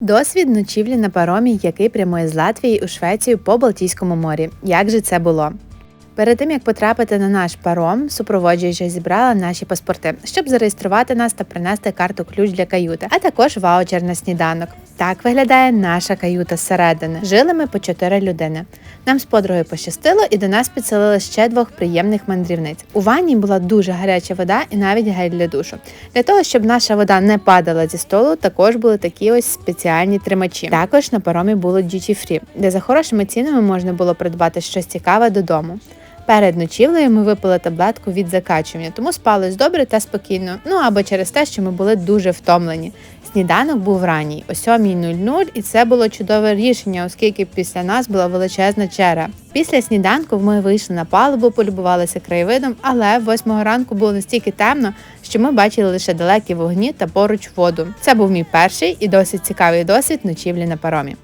Досвід ночівлі на паромі, який прямує з Латвії у Швецію по Балтійському морі. Як же це було? Перед тим як потрапити на наш паром, супроводжуюча зібрала наші паспорти, щоб зареєструвати нас та принести карту ключ для каюти, а також ваучер на сніданок. Так виглядає наша каюта зсередини. Жили ми по чотири людини. Нам з подругою пощастило, і до нас підселили ще двох приємних мандрівниць. У ванні була дуже гаряча вода і навіть гель для душу. Для того, щоб наша вода не падала зі столу, також були такі ось спеціальні тримачі. Також на паромі було duty free, де за хорошими цінами можна було придбати щось цікаве додому. Перед ночівлею ми випили таблетку від закачування, тому спалось добре та спокійно. Ну або через те, що ми були дуже втомлені. Сніданок був ранній, о 7.00, і це було чудове рішення, оскільки після нас була величезна черга. Після сніданку ми вийшли на палубу, полюбувалися краєвидом, але в 8 ранку було настільки темно, що ми бачили лише далекі вогні та поруч воду. Це був мій перший і досить цікавий досвід ночівлі на паромі.